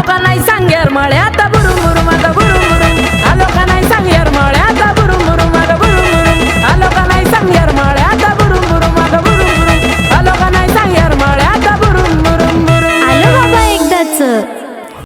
लोकांना सांगेर मळ्या